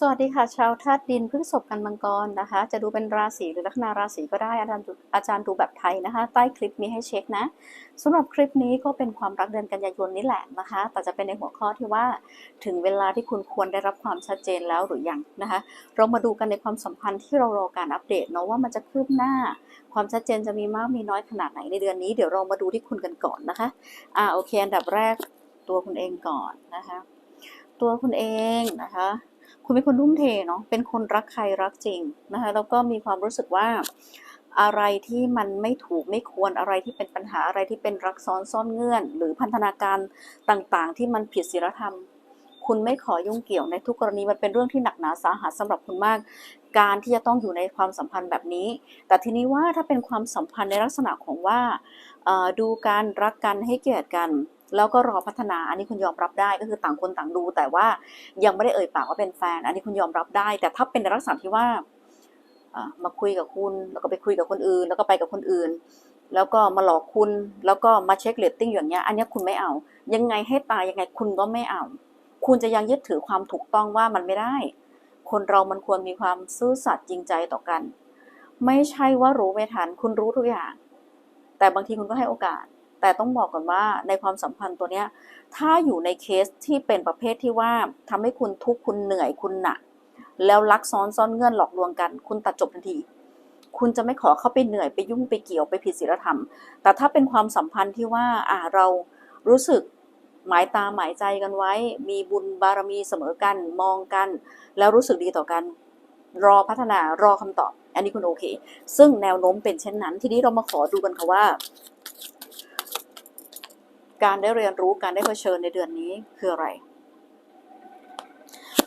สวัสดีค่ะ ชาวธาตุดินพฤษภกันมังกรนะคะ จะดูเป็นราศีหรือลัคนาราศีก็ได้อาจารย์ดูอาจารย์ดูแบบไทยนะคะ ใต้คลิปมีให้เช็คนะสำหรับคลิปนี้ก็เป็นความรักเดือนกันยายนนี่แหละนะคะ แต่จะเป็นในหัวข้อที่ว่าถึงเวลาที่คุณควรได้รับความชัดเจนแล้วหรือยังนะคะ เรามาดูกันในความสัมพันธ์ที่เรารอการอัปเดตเนาะว่ามันจะคืบหน้า ความชัดเจนจะมีมากมีน้อยขนาดไหนในเดือนนี้เดี๋ยวเรามาดูที่คุณกันก่อนนะคะอ่าโอเคอันดับแรกตัวคุณเองก่อนนะคะ ตัวคุณเองนะคะ คุณเป็นคนทุ่มเทเนาะเป็นคนรักใครรักจริงนะคะแล้วก็มีความรู้สึกว่าอะไรที่มันไม่ถูกไม่ควรอะไรที่เป็นปัญหาอะไรที่เป็นรักซ้อนซ่อนเงื่อน หรือพันธนาการต่างๆ ที่มันผิดศีลธรรม คุณไม่ขอยุ่งเกี่ยวในทุกกรณีมันเป็นเรื่องที่หนักหนาสาหัสสำหรับคุณมาก การที่จะต้องอยู่ในความสัมพันธ์แบบนี้ แต่ทีนี้ว่าถ้าเป็นความสัมพันธ์ในลักษณะของว่าดูการรักกันให้เกียรติกัน แล้วก็รอพัฒนาอันนี้คุณยอมรับได้ก็คือต่างคนต่างดู แต่ว่ายังไม่ได้เอ่ยปากว่าเป็นแฟน อันนี้คุณยอมรับได้ แต่ถ้าเป็นในลักษณะที่ว่ามาคุยกับคุณ แล้วก็ไปคุยกับคนอื่น แล้วก็ไปกับคนอื่น แล้วก็มาหลอกคุณแล้วก็มาเช็คเรตติ้งอย่างเงี้ยอันนี้คุณไม่เอา ยังไงให้ตายยังไงคุณก็ไม่เอา คุณจะยังยึดถือความถูกต้องว่ามันไม่ได้ คนเรามันควรมีความซื่อสัตย์จริงใจต่อกัน ไม่ใช่ว่ารู้ไม่ทันคุณรู้ทุกอย่าง แต่บางทีคุณก็ให้โอกาส แต่ต้องบอกก่อนว่าในความสัมพันธ์ตัวเนี้ยถ้าอยู่ในเคสที่เป็นประเภทที่ว่าทำให้คุณทุกข์คุณเหนื่อยคุณหนัก แล้วลักซ้อนซ่อนเงื่อนหลอกลวงกัน คุณตัดจบทันที คุณจะไม่ขอเข้าไปเหนื่อยไปยุ่งไปเกี่ยวไปผิดศีลธรรม แต่ถ้าเป็นความสัมพันธ์ที่ว่าอ่าเรารู้สึกหมายตาหมายใจกันไว้ มีบุญบารมีเสมอกันมองกัน แล้วรู้สึกดีต่อกัน รอพัฒนารอคำตอบ อันนี้คุณโอเค ซึ่งแนวโน้มเป็นเช่นนั้น ทีนี้เรามาขอดูกันค่ะว่า การได้เรียนรู้การได้เผชิญในเดือนนี้คืออะไร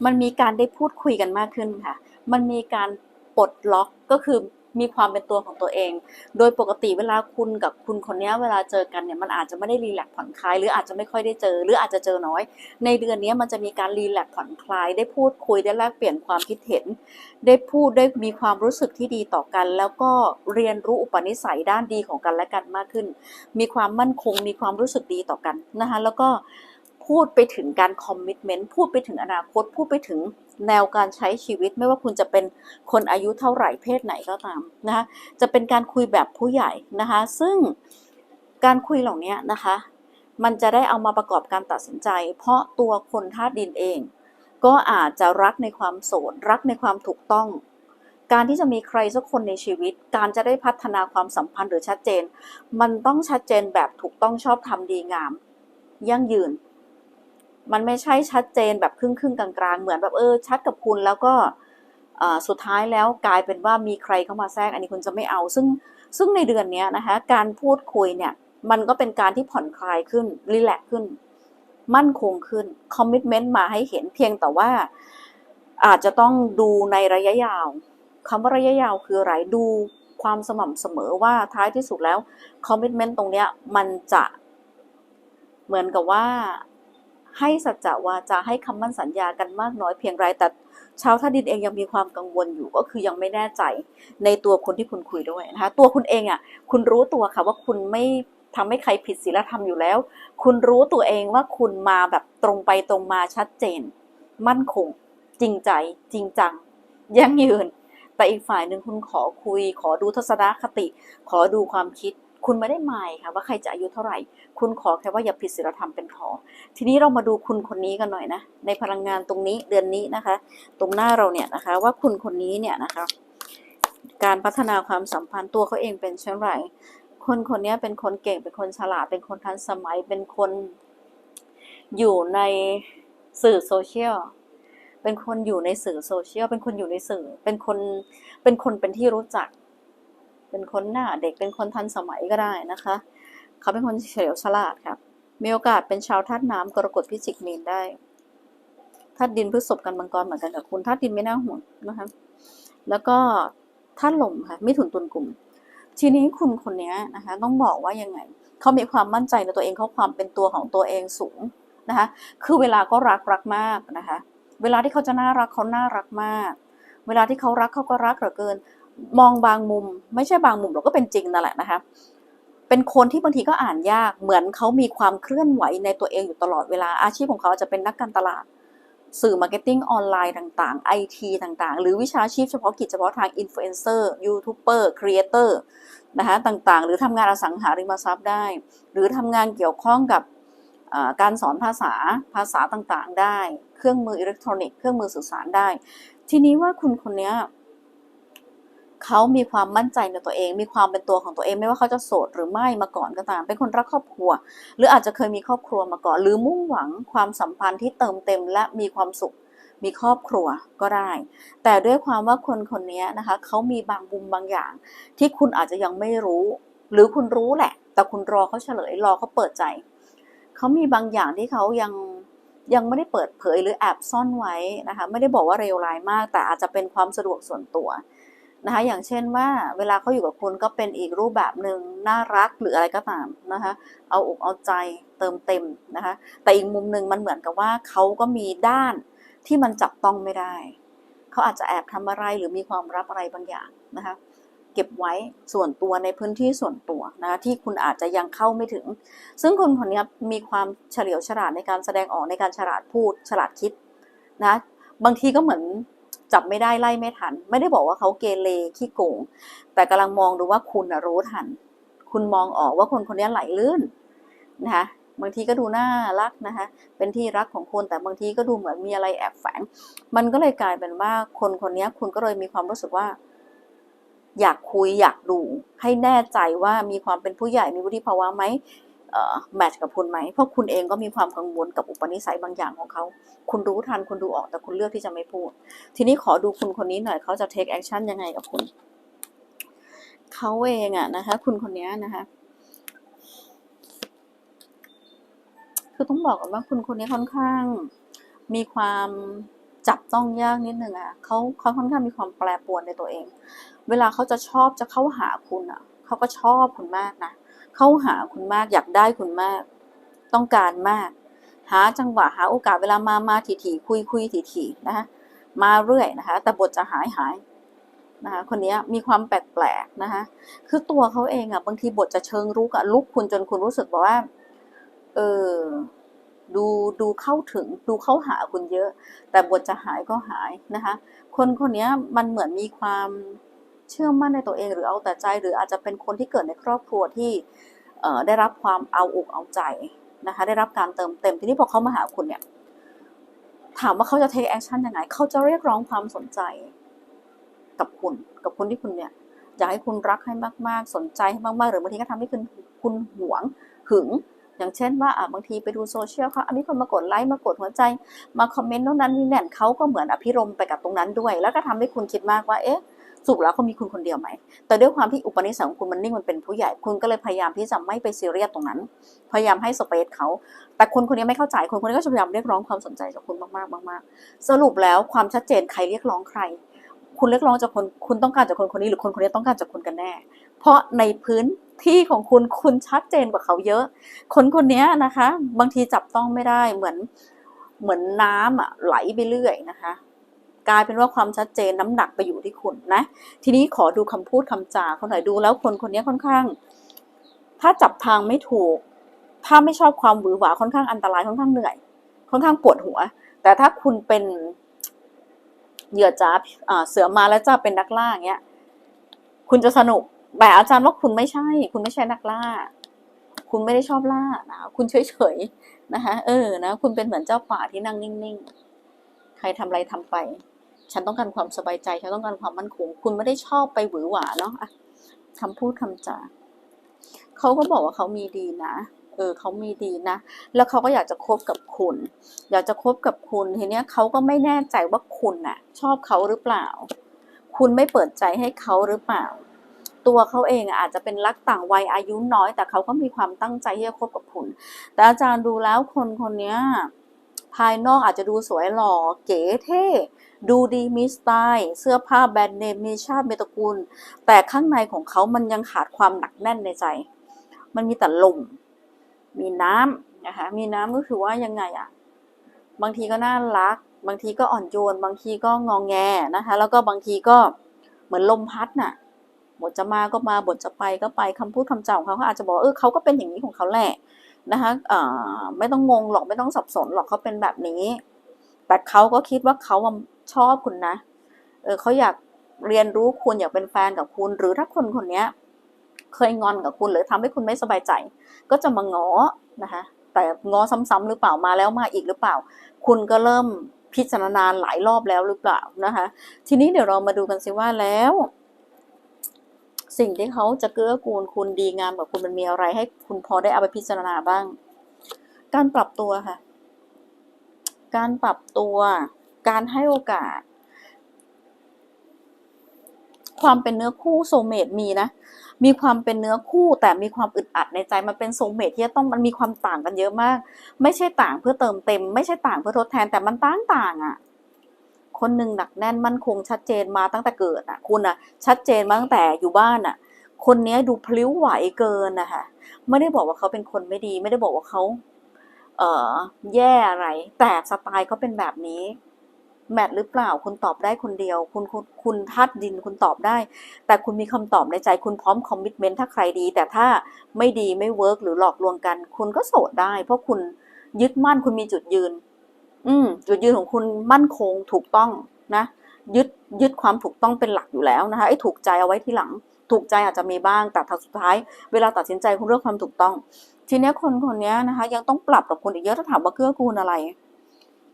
มันมีการได้พูดคุยกันมากขึ้นค่ะ มันมีการปลดล็อกก็คือ มีความเป็นตัวของตัวเอง โดยปกติเวลาคุณกับคุณคนนี้เวลาเจอกันเนี่ยมันอาจจะไม่ได้รีแลกซ์ผ่อนคลาย หรืออาจจะไม่ค่อยได้เจอ หรืออาจจะเจอน้อย ในเดือนนี้มันจะมีการรีแลกซ์ผ่อนคลาย ได้พูดคุยได้แลกเปลี่ยนความคิดเห็น ได้พูดได้มีความรู้สึกที่ดีต่อกัน แล้วก็เรียนรู้อุปนิสัยด้านดีของกันและกันมากขึ้น มีความมั่นคง มีความรู้สึกดีต่อกันนะคะแล้วก็ พูดไปถึงการคอมมิชเมนต์พูดไปถึงอนาคต พูดไปถึงแนวการใช้ชีวิต ไม่ว่าคุณจะเป็นคนอายุเท่าไหร่เพศไหนก็ตามนะคะจะเป็นการคุยแบบผู้ใหญ่นะคะซึ่งการคุยเหล่านี้นะคะ มันจะได้เอามาประกอบการตัดสินใจ เพราะตัวคนธาตุดินเอง ก็อาจจะรักในความโสดรักในความถูกต้อง การที่จะมีใครสักคนในชีวิต การจะได้พัฒนาความสัมพันธ์หรือชัดเจน มันต้องชัดเจนแบบถูกต้องชอบธรรมดีงาม ยั่งยืน มันไม่ใช่ชัดเจนแบบครึ่งครึ่งกลางๆ เหมือนแบบเออชัดกับคุณแล้วก็สุดท้ายแล้วกลายเป็นว่ามีใครเข้ามาแทรกอันนี้คุณจะไม่เอา ซึ่งซึ่งในเดือนนี้นะคะการพูดคุยเนี่ยมันก็เป็นการที่ผ่อนคลายขึ้นรีแลกขึ้น มั่นคงขึ้นคอมมิชเมนต์มาให้เห็นเพียงแต่ว่าอาจจะต้องดูในระยะยาวคำว่าระยะยาวคืออะไรดูความสม่ำเสมอว่าท้ายที่สุดแล้วคอมมิชเมนต์ตรงเนี้ยมันจะเหมือนกับว่า ให้สัจจะวาจาให้คำมั่นสัญญากันมากน้อยเพียงไรแต่ชาวท่าดินเองยังมีความกังวลอยู่ก็คือยังไม่แน่ใจในตัวคนที่คุณคุยด้วยนะคะตัวคุณเองอะคุณรู้ตัวค่ะว่าคุณไม่ทำให้ใครผิดศีลธรรมอยู่แล้ว คุณรู้ตัวเองว่าคุณมาแบบตรงไปตรงมาชัดเจน มั่นคง จริงใจจริงจัง ยั่งยืน แต่อีกฝ่ายหนึ่งคุณขอคุย ขอดูทัศนคติ ขอดูความคิด คุณไม่ได้หมายค่ะว่าใครจะอายุเท่าไหร่ คุณขอแค่ว่าอย่าผิดศีลธรรมเป็นพอ ทีนี้เรามาดูคุณคนนี้กันหน่อยนะ ในพลังงานตรงนี้เดือนนี้นะคะ ตรงหน้าเราเนี่ยนะคะ ว่าคุณคนนี้เนี่ยนะคะ การพัฒนาความสัมพันธ์ตัวเขาเองเป็นเช่นไร คนคนนี้เป็นคนเก่งเป็นคนฉลาดเป็นคนทันสมัยเป็นคนอยู่ในสื่อโซเชียลเป็นคนอยู่ในสื่อโซเชียลเป็นคนอยู่ในสื่อ เป็นคนเป็นคนเป็นที่รู้จัก เป็นคนหน้าเด็กเป็นคนทันสมัยก็ได้นะคะ เขาเป็นคนเฉลียวฉลาดครับมีโอกาสเป็นชาวธาตุน้ำกรกฎพิจิกมีนได้ธาตุดินพฤษภกันมังกรเหมือนกันกับคุณธาตุดินไม่น่าห่วงนะคะแล้วก็ธาตุลมค่ะไมิถุนตุลกลุ่ม ทีนี้คุณคนนี้นะคะต้องบอกว่ายังไงเขามีความมั่นใจในตัวเองเขาความเป็นตัวของตัวเองสูงนะคะ คือเวลาก็รักรักมากนะคะ เวลาที่เขาจะน่ารักเขาน่ารักมาก เวลาที่เขารักเขาก็รักเหลือเกิน มองบางมุมไม่ใช่บางมุมหรอกก็เป็นจริงนั่นแหละนะคะเป็นคนที่บางทีก็อ่านยากเหมือนเขามีความเคลื่อนไหวในตัวเองอยู่ตลอดเวลาอาชีพของเขาจะเป็นนักการตลาด สื่อมาร์เก็ตติ้งออนไลน์ต่างๆ IT ต่างๆ หรือวิชาชีพเฉพาะกิจเฉพาะทางอินฟลูเอนเซอร์ยูทูบเบอร์ครีเอเตอร์นะคะต่างๆ หรือทำงานอสังหาริมทรัพย์ได้ หรือทำงานเกี่ยวข้องกับการสอนภาษาภาษาต่างๆ ได้ เครื่องมืออิเล็กทรอนิกส์เครื่องมือสื่อสารได้ ทีนี้ว่าคุณคนนี้ เขามีความมั่นใจในตัวเอง มีความเป็นตัวของตัวเอง ไม่ว่าเขาจะโสดหรือไม่มาก่อนก็ตาม เป็นคนรักครอบครัว หรืออาจจะเคยมีครอบครัวมาก่อน หรือมุ่งหวังความสัมพันธ์ที่เติมเต็มและมีความสุข มีครอบครัวก็ได้ แต่ด้วยความว่าคนคนนี้นะคะเขามีบางมุมบางอย่าง ที่คุณอาจจะยังไม่รู้ หรือคุณรู้แหละ แต่คุณรอเขาเฉลย รอเขาเปิดใจ เขามีบางอย่างที่เขายังยังไม่ได้เปิดเผยหรือแอบซ่อนไว้นะคะ ไม่ได้บอกว่าเร็วร้ายมาก แต่อาจจะเป็นความสะดวกส่วนตัว นะคะอย่างเช่นว่าเวลาเขาอยู่กับคุณก็เป็นอีกรูปแบบหนึ่งน่ารักหรืออะไรก็ตามนะคะเอาอกเอาใจเติมเต็มนะคะแต่อีกมุมหนึ่งมันเหมือนกับว่าเขาก็มีด้านที่มันจับต้องไม่ได้ เขาอาจจะแอบทำอะไรหรือมีความลับอะไรบางอย่างนะคะเก็บไว้ส่วนตัวในพื้นที่ส่วนตัวนะคะที่คุณอาจจะยังเข้าไม่ถึง ซึ่งคนคนนี้มีความเฉลียวฉลาดในการแสดงออกในการฉลาดพูดฉลาดคิดนะบางทีก็เหมือน จับไม่ได้ไล่ไม่ทัน ไม่ได้บอกว่าเขาเกเรขี้โกงแต่กำลังมองดูว่าคุณนะรู้ทัน คุณมองออกว่าคนคนนี้ไหลลื่นนะคะบางทีก็ดูน่ารักนะคะ เป็นที่รักของคนแต่บางทีก็ดูเหมือนมีอะไรแอบแฝง มันก็เลยกลายเป็นว่าคนคนนี้คุณก็เลยมีความรู้สึกว่า อยากคุยอยากดู ให้แน่ใจว่ามีความเป็นผู้ใหญ่มีวุฒิภาวะไหม แมทช์กับคุณไหม เพราะคุณเองก็มีความกังวลกับอุปนิสัยบางอย่างของเขา คุณรู้ทันคุณดูออกแต่คุณเลือกที่จะไม่พูด ทีนี้ขอดูคุณคนนี้หน่อยเขาจะ take action ยังไงกับคุณ เขาเองอะนะคะ คุณคนนี้นะคะคือต้องบอกก่อนว่าคุณคนนี้ค่อนข้าง มีความจับต้องยากนิดนึงอะเขาเขาค่อนข้างมีความแปรปรวนในตัวเอง เวลาเขาจะชอบจะเข้าหาคุณอะเขาก็ชอบคุณมากนะเเข้าหาคุณมากอยากได้คุณมาก ต้องการมาก หาจังหวะหาโอกาสเวลามามาถี่ถี่คุยคุยถี่ถี่นะคะมาเรื่อยนะคะ แต่บทจะหายหายนะคะคนนี้มีความแปลกๆนะคะคือตัวเขาเองอะบางทีบทจะเชิงรุกอะลุกคุณจนคุณรู้สึกแบบว่าเออดูดูเข้าถึงดูเข้าหาคุณเยอะ แต่บทจะหายก็หายนะคะ คนคนนี้มันเหมือนมีความ เชื่อมั่นในตัวเองหรือเอาแต่ใจ หรืออาจจะเป็นคนที่เกิดในครอบครัวที่ได้รับความเอาอกเอาใจนะคะได้รับการเติมเต็มทีนี้พอเขามาหาคุณเนี่ยถามว่าเขาจะ take action ยังไง เขาจะเรียกร้องความสนใจกับคุณ กับคนที่คุณเนี่ยอยากให้คุณรักให้มากๆ สนใจให้มากๆ หรือบางทีก็ทำให้คุณคุณหวงหึง อย่างเช่นว่าบางทีไปดูโซเชียลเขามีคนมากดไลค์มากดหัวใจ มาคอมเมนต์โน่นนั้นนี่แน่นเขาก็เหมือนอภิรมไปกับตรงนั้นด้วย แล้วก็ทำให้คุณคิดมากว่า เอ๊ะ สุขแล้วเขามีคุณคนเดียวไหม แต่ด้วยความที่อุปนิสัยของคุณมันนิ่งมันเป็นผู้ใหญ่ คุณก็เลยพยายามที่จะไม่ไปซีเรียสตรงนั้น พยายามให้สเปซเขา แต่คนคนนี้ไม่เข้าใจ คนคนนี้ก็พยายามเรียกร้องความสนใจจากคุณมากๆมากๆ สรุปแล้วความชัดเจนใครเรียกร้องใคร คุณเรียกร้องจากคน คุณต้องการจากคนคนนี้หรือคนคนนี้ต้องการจากคุณกันแน่ เพราะในพื้นที่ของคุณคุณชัดเจนกว่าเขาเยอะ คนคนนี้นะคะ บางทีจับต้องไม่ได้เหมือนเหมือนน้ำอะไหลไปเรื่อยนะคะ กลายเป็นว่าความชัดเจนน้ำหนักไปอยู่ที่คุณนะ ทีนี้ขอดูคำพูดคำจาเขาหน่อยดูแล้วคนคนนี้ค่อนข้าง ถ้าจับทางไม่ถูก ถ้าไม่ชอบความหวือหวาค่อนข้างอันตรายค่อนข้างเหนื่อย ค่อนข้างปวดหัว แต่ถ้าคุณเป็นเหยื่อจ้าเสือมาแล้วจ้าเป็นนักล่าอย่างเงี้ย คุณจะสนุกแต่อาจารย์ว่าคุณไม่ใช่ คุณไม่ใช่นักล่า คุณไม่ได้ชอบล่านะคุณเฉยๆนะคะ เออ นะ คุณเป็นเหมือนเจ้าป่าที่นั่งนิ่งๆ ใครทำอะไรทำไป ฉันต้องการความสบายใจ ฉันต้องการความมั่นคง คุณไม่ได้ชอบไปหวือหวาเนาะอะคำพูดคำจาเขาก็บอกว่าเขามีดีนะ เออเขามีดีนะ แล้วเขาก็อยากจะคบกับคุณ อยากจะคบกับคุณ ทีเนี้ยเขาก็ไม่แน่ใจว่าคุณน่ะ ชอบเขาหรือเปล่า คุณไม่เปิดใจให้เขาหรือเปล่า ตัวเขาเองอาจจะเป็นรักต่างวัยอายุน้อย แต่เขาก็มีความตั้งใจที่จะคบกับคุณ แต่อาจารย์ดูแล้วคนคนนี้ภายนอกอาจจะดูสวยหล่อเก๋เท่ ดูดีมีสไตล์ เสื้อผ้าแบรนด์เนมมีชาติมีตระกูล แต่ข้างในของเขามันยังขาดความหนักแน่นในใจ มันมีแต่ลม มีน้ำนะคะ มีน้ำก็คือว่ายังไงอะบางทีก็น่ารัก บางทีก็อ่อนโยน บางทีก็งองแงนะคะ แล้วก็บางทีก็เหมือนลมพัดน่ะบทจะมาก็มาบทจะไปก็ไปคำพูดคำจาของเขาเขาอาจจะบอกเออเขาก็เป็นอย่างนี้ของเขาแหละนะคะอ่าไม่ต้องงงหรอกไม่ต้องสับสนหรอกเขาเป็นแบบนี้ แต่เขาก็คิดว่าเขา ชอบคุณนะ เออเขาอยากเรียนรู้คุณอยากเป็นแฟนกับคุณ หรือถ้าคนคนนี้เคยงอนกับคุณหรือทำให้คุณไม่สบายใจ ก็จะมาง้อนะคะ แต่ง้อซ้ำๆหรือเปล่ามาแล้วมาอีกหรือเปล่า คุณก็เริ่มพิจารณาหลายรอบแล้วหรือเปล่านะคะ ทีนี้เดี๋ยวเรามาดูกันสิว่าแล้ว สิ่งที่เขาจะเกื้อกูลคุณดีงามกับคุณมันมีอะไร ให้คุณพอได้เอาไปพิจารณาบ้าง การปรับตัวค่ะ การปรับตัว การให้โอกาส ความเป็นเนื้อคู่โซเมตมีนะ มีความเป็นเนื้อคู่แต่มีความอึดอัดในใจมันเป็นโซเมตที่ต้องมันมีความต่างกันเยอะมาก ไม่ใช่ต่างเพื่อเติมเต็ม ไม่ใช่ต่างเพื่อทดแทนแต่มันต่างต่างอะ่ะคนหนึ่งหนักแน่นมั่นคงชัดเจนมาตั้งแต่เกิดอะ คุณอะ ชัดเจนมาตั้งแต่อยู่บ้านอะ คนนี้ดูพลิ้วไหวเกินนะคะไม่ได้บอกว่าเขาเป็นคนไม่ดี ไม่ได้บอกว่าเขาเอ่อแย่อะไร แต่สไตล์เขาเป็นแบบนี้ แมทหรือเปล่าคุณตอบได้คนเดียว คุณคุณคุณธาตุดินคุณตอบได้ แต่คุณมีคำตอบในใจคุณพร้อมคอมมิชเมนต์ถ้าใครดี แต่ถ้าไม่ดีไม่เวิร์กหรือหลอกลวงกัน คุณก็โสดได้ เพราะคุณยึดมั่นคุณมีจุดยืน อืมจุดยืนของคุณมั่นคงถูกต้องนะยึดยึดความถูกต้องเป็นหลักอยู่แล้วนะคะไอ้ถูกใจเอาไว้ที่หลัง ถูกใจอาจจะมีบ้างแต่ทางสุดท้าย เวลาตัดสินใจคุณเลือกความถูกต้อง ทีนี้คนคนนี้นะคะ ยังต้องปรับกับคุณอีกเยอะถ้าถามว่าเกื้อกูลอะไร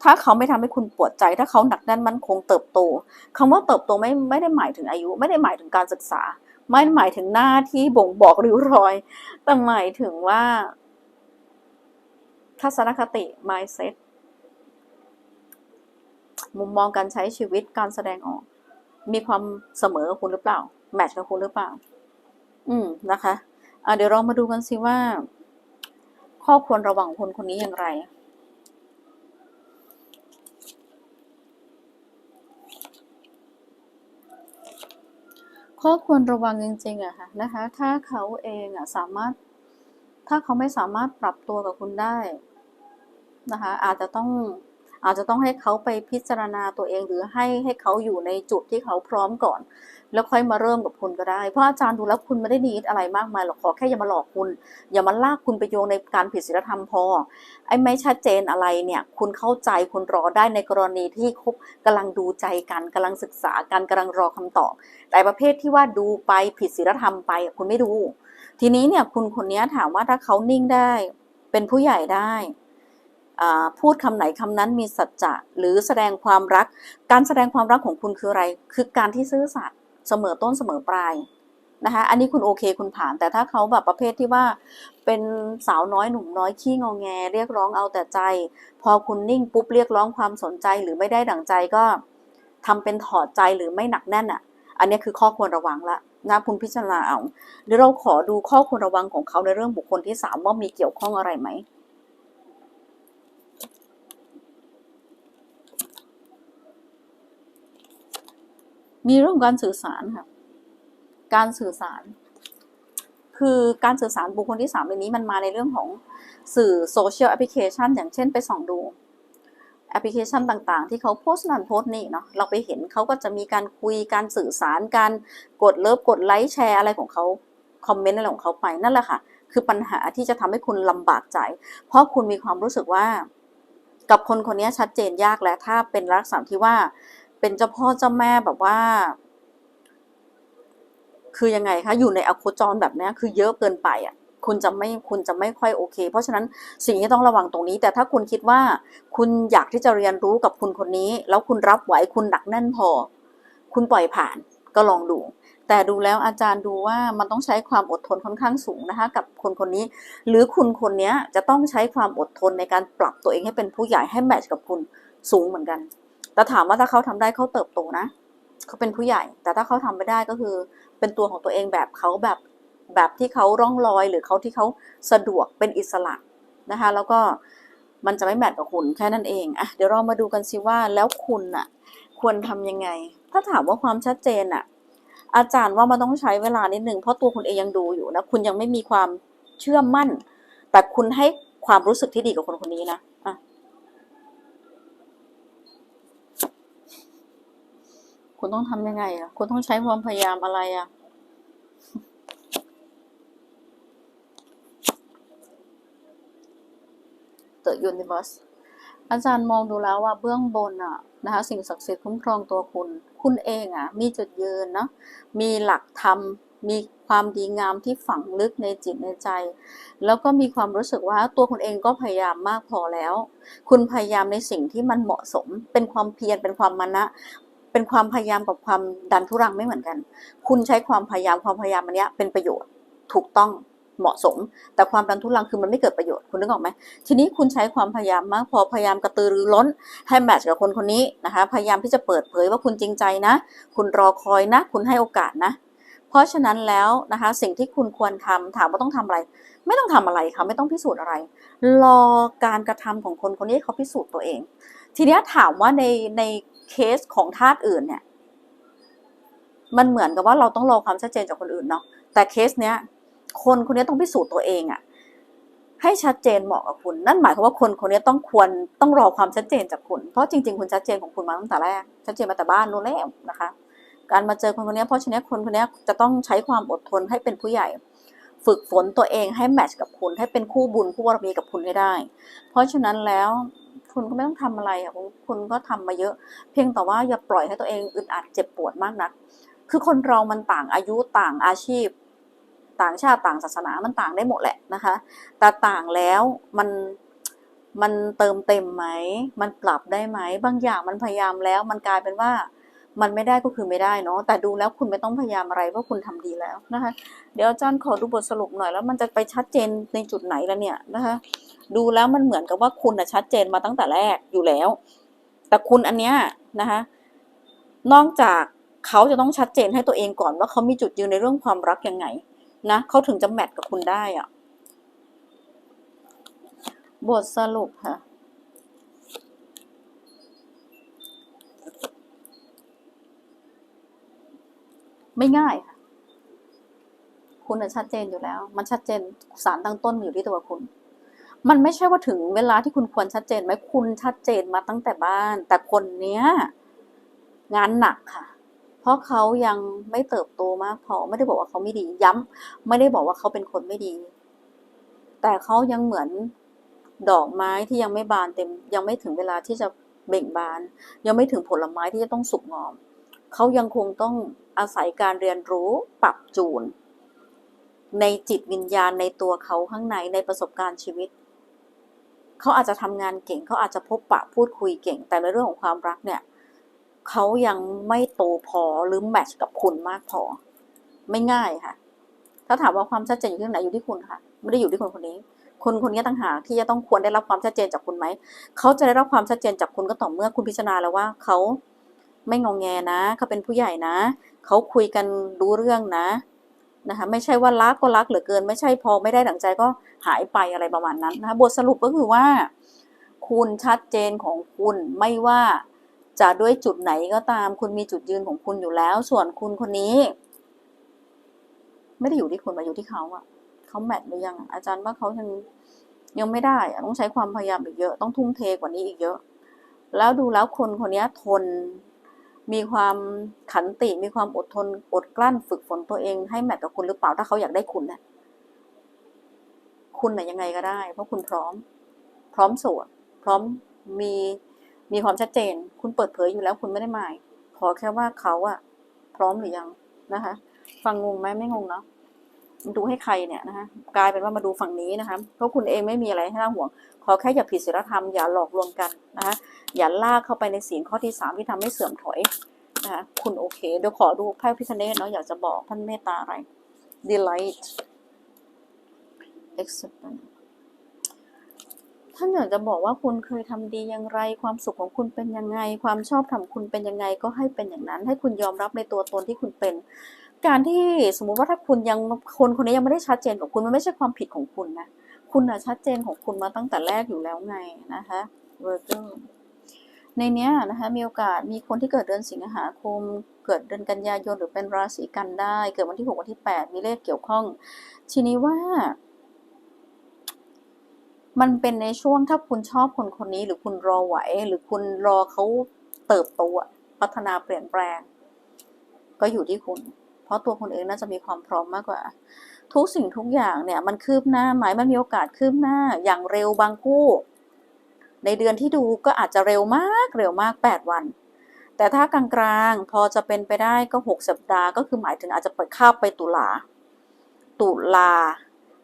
ถ้าเขาไม่ทำให้คุณปวดใจ ถ้าเขาหนักแน่นมั่นคงเติบโตคำว่าเติบโตไม่ไม่ได้หมายถึงอายุ ไม่ได้หมายถึงการศึกษา ไม่ได้หมายถึงหน้าที่บ่งบอกริ้วรอย แต่หมายถึงว่า ทัศนคติ mindset มุมมองการใช้ชีวิตการแสดงออก มีความเสมอคุณหรือเปล่า แมทช์กับคุณหรือเปล่า อืมนะคะะเดี๋ยวเรามาดูกันสิว่า ข้อควรระวังคนคนนี้อย่างไร ข้อควรระวังจริงๆอะค่ะนะคะ ถ้าเขาเองอะสามารถ ถ้าเขาไม่สามารถปรับตัวกับคุณได้นะคะ อาจจะต้อง อาจจะต้องให้เขาไปพิจารณาตัวเองหรือให้ให้เขาอยู่ในจุดที่เขาพร้อมก่อน แล้วค่อยมาเริ่มกับคุณก็ได้ เพราะอาจารย์ดูแล้วคุณไม่ได้นิดอะไรมากมายหรอกขอแค่อย่ามาหลอกคุณ อย่ามาลากคุณไปโยงในการผิดศีลธรรมพอไอ้ไม่ชัดเจนอะไรเนี่ยคุณเข้าใจคุณรอได้ในกรณีที่คบกำลังดูใจกันกำลังศึกษากันกำลังรอคำตอบ แต่ประเภทที่ว่าดูไปผิดศีลธรรมไปคุณไม่ดูทีนี้เนี่ยคุณคนนี้ถามว่าถ้าเขานิ่งได้ เป็นผู้ใหญ่ได้ พูดคำไหนคำนั้นมีสัจจะหรือแสดงความรัก การแสดงความรักของคุณคืออะไร คือการที่ซื่อสัตย์เสมอต้นเสมอปลายนะคะอันนี้คุณโอเคคุณผ่าน แต่ถ้าเขาแบบประเภทที่ว่า เป็นสาวน้อยหนุ่มน้อยขี้งอแง เรียกร้องเอาแต่ใจ พอคุณนิ่งปุ๊บเรียกร้องความสนใจหรือไม่ได้ดั่งใจก็ทำเป็นถอดใจหรือไม่หนักแน่นอะ อันนี้คือข้อควรระวังละนะคุณพิจารณาเอาเดี๋ยวเราขอดูข้อควรระวังของเขาในเรื่องบุคคลที่สามว่ามีเกี่ยวข้องอะไรไหม มีเรื่องการสื่อสารค่ะ การสื่อสาร คือการสื่อสารบุคคลที่สามในนี้มันมาในเรื่องของสื่อโซเชียลแอปพลิเคชันอย่างเช่นไปส่องดูแอปพลิเคชันต่างๆ ที่เขาโพสต์นั่นโพสต์นี่เนาะเราไปเห็นเขาก็จะมีการคุยการสื่อสารการกดเลิฟกดไลค์แชร์อะไรของเขาคอมเมนต์อะไรของเขาไปนั่นแหละค่ะ คือปัญหาที่จะทำให้คุณลำบากใจ เพราะคุณมีความรู้สึกว่า กับคนคนนี้ชัดเจนยากแล้วถ้าเป็นลักษณะที่ว่า เป็นเจ้าพ่อเจ้าแม่แบบว่า คือยังไงคะ อยู่ในอโคจรแบบนี้คือเยอะเกินไปอะ คุณจะไม่คุณจะไม่ค่อยโอเค เพราะฉะนั้นสิ่งที่ต้องระวังตรงนี้ แต่ถ้าคุณคิดว่า คุณอยากที่จะเรียนรู้กับคุณคนนี้ แล้วคุณรับไหวคุณหนักแน่นพอ คุณปล่อยผ่านก็ลองดูแต่ดูแล้วอาจารย์ดูว่ามันต้องใช้ความอดทนค่อนข้างสูงนะคะ กับคนคนนี้ หรือคุณคนนี้จะต้องใช้ความอดทนในการปรับตัวเองให้เป็นผู้ใหญ่ให้แมทช์กับคุณสูงเหมือนกัน แต่ถามว่าถ้าเขาทำได้เขาเติบโตนะเขาเป็นผู้ใหญ่ แต่ถ้าเขาทำไม่ได้ก็คือ เป็นตัวของตัวเองแบบเขาแบบแบบที่เขาร่องรอย หรือเขาที่เขาสะดวกเป็นอิสระนะคะ แล้วก็มันจะไม่แมทกับคุณแค่นั้นเองอะเดี๋ยวเรามาดูกันสิว่าแล้วคุณอะควรทำยังไง ถ้าถามว่าความชัดเจนอะอาจารย์ว่ามันต้องใช้เวลานิดหนึ่งเพราะตัวคุณเองยังดูอยู่นะคุณยังไม่มีความเชื่อมั่น แต่คุณให้ความรู้สึกที่ดีกับคนคนนี้นะอะ คุณต้องทำยังไงอะ คุณต้องใช้ความพยายามอะไรอะ The Universe อาจารย์มองดูแล้วว่าเบื้องบนอะนะคะสิ่งศักดิ์สิทธิ์คุ้มครองตัวคุณ คุณเองอะมีจุดยืนเนาะมีหลักธรรมมีความดีงามที่ฝังลึกในจิตในใจ แล้วก็มีความรู้สึกว่าตัวคุณเองก็พยายามมากพอแล้ว คุณพยายามในสิ่งที่มันเหมาะสม เป็นความเพียรเป็นความมานะ เป็นความพยายามกับความดันทุรังไม่เหมือนกัน คุณใช้ความพยายามความพยายามอันเนี้ยเป็นประโยชน์ถูกต้องเหมาะสม แต่ความดันทุรังคือมันไม่เกิดประโยชน์คุณนึกออกไหมทีนี้คุณใช้ความพยายามมากพอพยายามกระตือรือร้นให้แมทช์กับคนคนนี้นะคะ พยายามที่จะเปิดเผยว่าคุณจริงใจนะ คุณรอคอยนะ คุณให้โอกาสนะ เพราะฉะนั้นแล้วนะคะสิ่งที่คุณควรทำถามว่าต้องทำอะไร ไม่ต้องทำอะไรค่ะไม่ต้องพิสูจน์อะไร รอการกระทำของคนคนนี้เขาพิสูจน์ตัวเอง ทีนี้ถามว่าในใน เคสของธาตุอื่นเนี่ย มันเหมือนกับว่าเราต้องรอความชัดเจนจากคนอื่นเนาะแต่เคสเนี้ย คนคนนี้ต้องพิสูจน์ตัวเองอะให้ชัดเจนเหมาะกับคุณ นั่นหมายความว่าคนคนนี้ต้องควรต้องรอความชัดเจนจากคุณ เพราะจริง ๆ คุณชัดเจนของคุณมาตั้งแต่แรก ชัดเจนมาแต่บ้านนู้นแล้วนะคะ การมาเจอคนคนนี้เพราะฉะนั้นคนคนนี้จะต้องใช้ความอดทนให้เป็นผู้ใหญ่ ฝึกฝนตัวเองให้แมทช์กับคุณ ให้เป็นคู่บุญคู่บารมีกับคุณให้ได้ เพราะฉะนั้นแล้ว คุณก็ไม่ต้องทำอะไรอะคุณคุณก็ทำมาเยอะ เพียงแต่ว่าอย่าปล่อยให้ตัวเองอึดอัดเจ็บปวดมากนัก คือคนเรามันต่างอายุต่างอาชีพ ต่างชาติต่างศาสนามันต่างได้หมดแหละนะคะ แต่ต่างแล้วมันมันเติมเต็มไหม มันปรับได้ไหม บางอย่างมันพยายามแล้ว มันกลายเป็นว่า มันไม่ได้ก็คือไม่ได้เนาะแต่ดูแล้วคุณไม่ต้องพยายามอะไรเพราะคุณทำดีแล้วนะคะ เดี๋ยวอาจารย์ขอดูบทสรุปหน่อยแล้วมันจะไปชัดเจนในจุดไหนแล้วเนี่ยนะคะ ดูแล้วมันเหมือนกับว่าคุณนะชัดเจนมาตั้งแต่แรกอยู่แล้ว แต่คุณอันเนี้ยนะคะ นอกจากเขาจะต้องชัดเจนให้ตัวเองก่อนว่าเขามีจุดยืนในเรื่องความรักยังไงนะเขาถึงจะแมทกับคุณได้อะบทสรุปค่ะ ไม่ง่ายค่ะคุณน่ะชัดเจนอยู่แล้ว มันชัดเจนสารตั้งต้นมันอยู่ที่ตัวคุณ มันไม่ใช่ว่าถึงเวลาที่คุณควรชัดเจนไหมคุณชัดเจนมาตั้งแต่บ้าน แต่คนเนี้ยงานหนักค่ะ เพราะเขายังไม่เติบโตมากพอไม่ได้บอกว่าเขาไม่ดีย้ำไม่ได้บอกว่าเขาเป็นคนไม่ดี แต่เขายังเหมือนดอกไม้ที่ยังไม่บานเต็ม ยังไม่ถึงเวลาที่จะเบ่งบาน ยังไม่ถึงผลไม้ที่จะต้องสุกงอม เขายังคงต้องอาศัยการเรียนรู้ปรับจูน ในจิตวิญญาณในตัวเขาข้างในในประสบการณ์ชีวิต เขาอาจจะทำงานเก่งเขาอาจจะพบปะพูดคุยเก่ง แต่ในเรื่องของความรักเนี่ยเขายังไม่โตพอหรือแมทช์กับคุณมากพอ ไม่ง่ายค่ะ ถ้าถามว่าความชัดเจนอยู่ที่ไหนอยู่ที่คุณค่ะ ไม่ได้อยู่ที่คนคนนี้คนคนนี้ต่างหากที่จะต้องควรได้รับความชัดเจนจากคุณไหมเขาจะได้รับความชัดเจนจากคุณก็ต่อเมื่อคุณพิจารณาแล้วว่าเขา ไม่งองแงนะเขาเป็นผู้ใหญ่นะ เขาคุยกันรู้เรื่องนะนะคะไม่ใช่ว่ารักก็รักเหลือเกิน ไม่ใช่พอไม่ได้ดั่งใจก็หายไปอะไรประมาณนั้นนะคะบทสรุปก็คือว่า คุณชัดเจนของคุณไม่ว่าจะด้วยจุดไหนก็ตาม คุณมีจุดยืนของคุณอยู่แล้ว ส่วนคุณคนนี้ ไม่ได้อยู่ที่คุณมาอยู่ที่เขาอะเขาแมทหรือยัง อาจารย์ว่าเขายังยังไม่ได้ต้องใช้ความพยายามอีกเยอะต้องทุ่มเทกว่านี้อีกเยอะ แล้วดูแล้วคนคนนี้ทน มีความขันติมีความอดทนอดกลั้นฝึกฝนตัวเองให้แมทกับคุณหรือเปล่าถ้าเขาอยากได้คุณนะคุณน่ะยังไงก็ได้ เพราะคุณพร้อม พร้อมสวดพร้อมมีมีความชัดเจน คุณเปิดเผยอยู่แล้วคุณไม่ได้หมายขอแค่ว่าเขาอะพร้อมหรือยังนะคะ ฟังงงไหมไม่งงเนาะ ดูให้ใครเนี่ยนะคะกลายเป็นว่ามาดูฝั่งนี้นะคะเพราะคุณเองไม่มีอะไรให้น่าห่วง ขอแค่อย่าผิดศีลธรรมอย่าหลอกลวงกันนะคะอย่าลากเข้าไปในศีลข้อที่สามที่ทำให้เสื่อมถอยนะคะคุณโอเคเดี๋ยวขอดูไพ่พิคเนตเนาะอยากจะบอกท่านเมตตาอะไร delight acceptance ท่านอยากจะบอกว่าคุณเคยทำดีอย่างไร ความสุขของคุณเป็นยังไง ความชอบธรรมคุณเป็นยังไงก็ให้เป็นอย่างนั้น ให้คุณยอมรับในตัวตนที่คุณเป็น การที่สมมุติว่าถ้าคุณยังคนคนนี้ยังไม่ได้ชัดเจนกับคุณมันไม่ใช่ความผิดของคุณนะ คุณนะชัดเจนของคุณมาตั้งแต่แรกอยู่แล้วไงนะคะ Virgo ในเนี้ยนะคะมีโอกาสมีคนที่เกิดเดือนสิงหาคม เกิดเดือนกันยายนหรือเป็นราศีกันได้ เกิดวันที่ 6 วันที่ 8 มีเลขเกี่ยวข้อง ทีนี้ว่า มันเป็นในช่วงถ้าคุณชอบคนคนนี้ หรือคุณรอไหว หรือคุณรอเขาเติบโตพัฒนาเปลี่ยนแปลง ก็อยู่ที่คุณ เพราะตัวคุณเองน่าจะมีความพร้อมมากกว่า ทุกสิ่งทุกอย่างเนี่ยมันคืบหน้าไหมมันมีโอกาสคืบหน้าอย่างเร็วบางคู่ ในเดือนที่ดูก็อาจจะเร็วมากเร็วมาก 8 วัน แต่ถ้ากลางๆพอจะเป็นไปได้ก็ 6 สัปดาห์ก็คือหมายถึงอาจจะเปิดข้าบไปตุลา ตุลา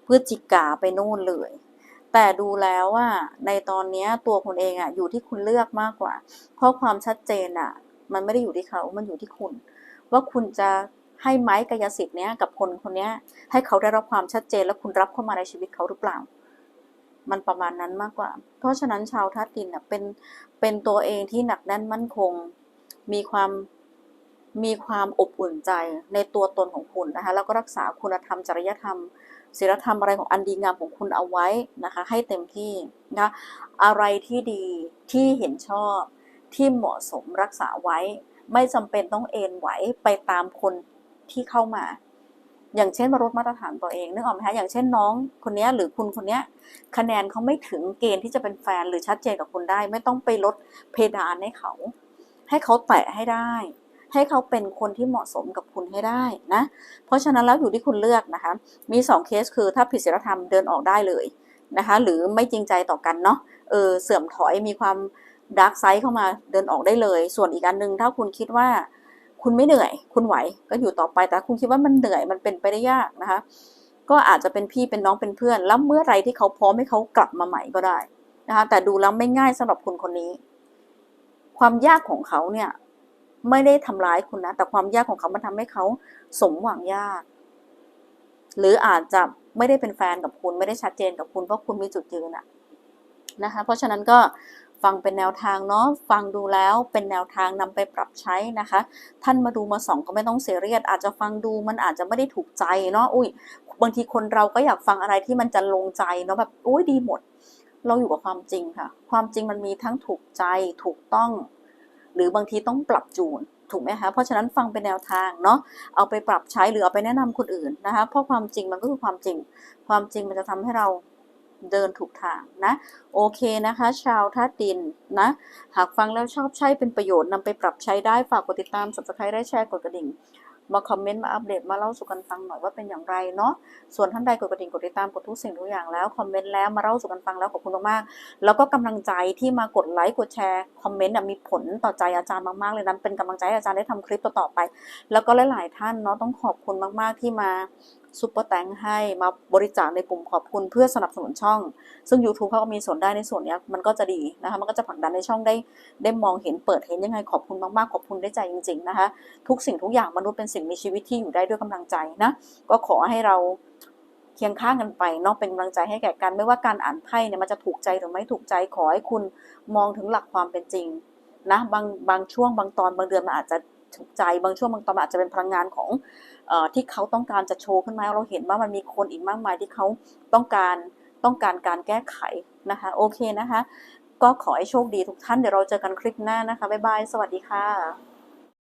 พฤศจิกาไปนู่นเลยแต่ดูแล้วว่าในตอนนี้ตัวคุณเองอะอยู่ที่คุณเลือกมากกว่า เพราะความชัดเจนอะมันไม่ได้อยู่ที่เขา มันอยู่ที่คุณ ว่าคุณจะ ให้ไม้กายสิทธิ์เนี้ยกับคนคนนี้ให้เขาได้รับความชัดเจนแล้วคุณรับเข้ามาในชีวิตเขาหรือเปล่า มันประมาณนั้นมากกว่า เพราะฉะนั้นชาวธาตุดินเน่ะเป็นเป็นตัวเองที่หนักแน่นมั่นคง มีความมีความอบอุ่นใจในตัวตนของคุณนะคะแล้วก็รักษาคุณธรรมจริยธรรมศีลธรรมอะไรของอันดีงามของคุณเอาไว้นะคะ ให้เต็มที่นะอะไรที่ดีที่เห็นชอบที่เหมาะสมรักษาไว้ ไม่จำเป็นต้องเอ็นไหวไปตามคน ที่เข้ามา อย่างเช่นมาลดมาตรฐานตัวเองนึกออกไหมคะอย่างเช่นน้องคนนี้หรือคุณคนนี้คะแนนเขาไม่ถึงเกณฑ์ที่จะเป็นแฟนหรือชัดเจนกับคุณได้ ไม่ต้องไปลดเพดานให้เขา ให้เขาแตะให้ได้ ให้เขาเป็นคนที่เหมาะสมกับคุณให้ได้นะ เพราะฉะนั้นแล้วอยู่ที่คุณเลือกนะคะ มีสองเคสคือถ้าผิดศีลธรรมเดินออกได้เลยนะคะหรือไม่จริงใจต่อกันเนาะเออเสื่อมถอยมีความดาร์กไซด์เข้ามาเดินออกได้เลย ส่วนอีกอันหนึ่งถ้าคุณคิดว่า คุณไม่เหนื่อย คุณไหวก็อยู่ต่อไป แต่คุณคิดว่ามันเหนื่อยมันเป็นไปได้ยากนะคะ ก็อาจจะเป็นพี่เป็นน้องเป็นเพื่อน แล้วเมื่อไรที่เขาพร้อมให้เขากลับมาใหม่ก็ได้นะคะแต่ดูแล้วไม่ง่ายสำหรับคุณคนนี้ ความยากของเขาเนี่ยไม่ได้ทำร้ายคุณนะ แต่ความยากของเขามันทำให้เขาสมหวังยาก หรืออาจจะไม่ได้เป็นแฟนกับคุณไม่ได้ชัดเจนกับคุณเพราะคุณมีจุดยืนอะนะคะ เพราะฉะนั้นก็ ฟังเป็นแนวทางเนาะฟังดูแล้วเป็นแนวทางนำไปปรับใช้นะคะ ท่านมาดูมาส่องก็ไม่ต้องเสียเรียสอาจจะฟังดูมันอาจจะไม่ได้ถูกใจเนาะอุ้ยบางทีคนเราก็อยากฟังอะไรที่มันจะลงใจเนาะแบบอุ้ยดีหมด เราอยู่กับความจริงค่ะ ความจริงมันมีทั้งถูกใจถูกต้อง หรือบางทีต้องปรับจูนถูกไหมคะ เพราะฉะนั้นฟังเป็นแนวทางเนาะ เอาไปปรับใช้หรือเอาไปแนะนำคนอื่นนะคะ เพราะความจริงมันก็คือความจริง ความจริงมันจะทำให้เรา เดินถูกทางนะ โอเคนะคะ ชาวธาตุดินนะ หากฟังแล้วชอบใช้เป็นประโยชน์นำไปปรับใช้ได้ฝากกดติดตาม subscribe ได้แชร์กดกระดิ่ง มาคอมเมนต์มาอัปเดตมาเล่าสู่กันฟังหน่อยว่าเป็นอย่างไรเนาะส่วนท่านใดกดกระดิ่งกดติดตามกดทุกสิ่งทุกอย่างแล้วคอมเมนต์แล้วมาเล่าสู่กันฟังแล้วขอบคุณมากๆแล้วก็กำลังใจที่มากดไลค์กดแชร์คอมเมนต์มีผลต่อใจอาจารย์มากๆเลยนั้นเป็นกำลังใจอาจารย์ได้ทำคลิปต่อๆไป แล้วก็หลายๆท่านเนาะต้องขอบคุณมากๆที่มาซุปเปอร์แตงให้มาบริจาคในปุ่มขอบคุณเพื่อสนับสนุนช่อง ซึ่ง YouTube เขาก็มีส่วนได้ในส่วนนี้มันก็จะดีนะคะ มันก็จะผลักดันในช่องได้ได้มองเห็นเปิดเห็นยังไงขอบคุณมากๆ ขอบคุณได้ใจจริง ๆ นะคะ ทุกสิ่งทุกอย่างมนุษย์เป็นสิ่งมีชีวิตที่อยู่ได้ด้วยกำลังใจนะ ก็ขอให้เราเคียงข้างกันไปเนาะเป็นกำลังใจให้แก่กันไม่ว่าการอ่านไพ่เนี่ยมันจะถูกใจหรือไม่ถูกใจขอให้คุณมองถึงหลักความเป็นจริงนะบางบางช่วงบางตอนบางเดือนมันอาจจะถูกใจบางช่วงบางตอนอาจจะเป็นพลังงานของอที่เขาต้องการจะโชว์ขึ้นมาเราเห็นว่ามันมีคนอีกมากมายที่เขาต้องการต้องการการแก้ไขนะคะ โอเคนะคะ ก็ขอให้โชคดีทุกท่านเดี๋ยวเราเจอกันคลิปหน้านะคะบ๊ายบายสวัสดีค่ะ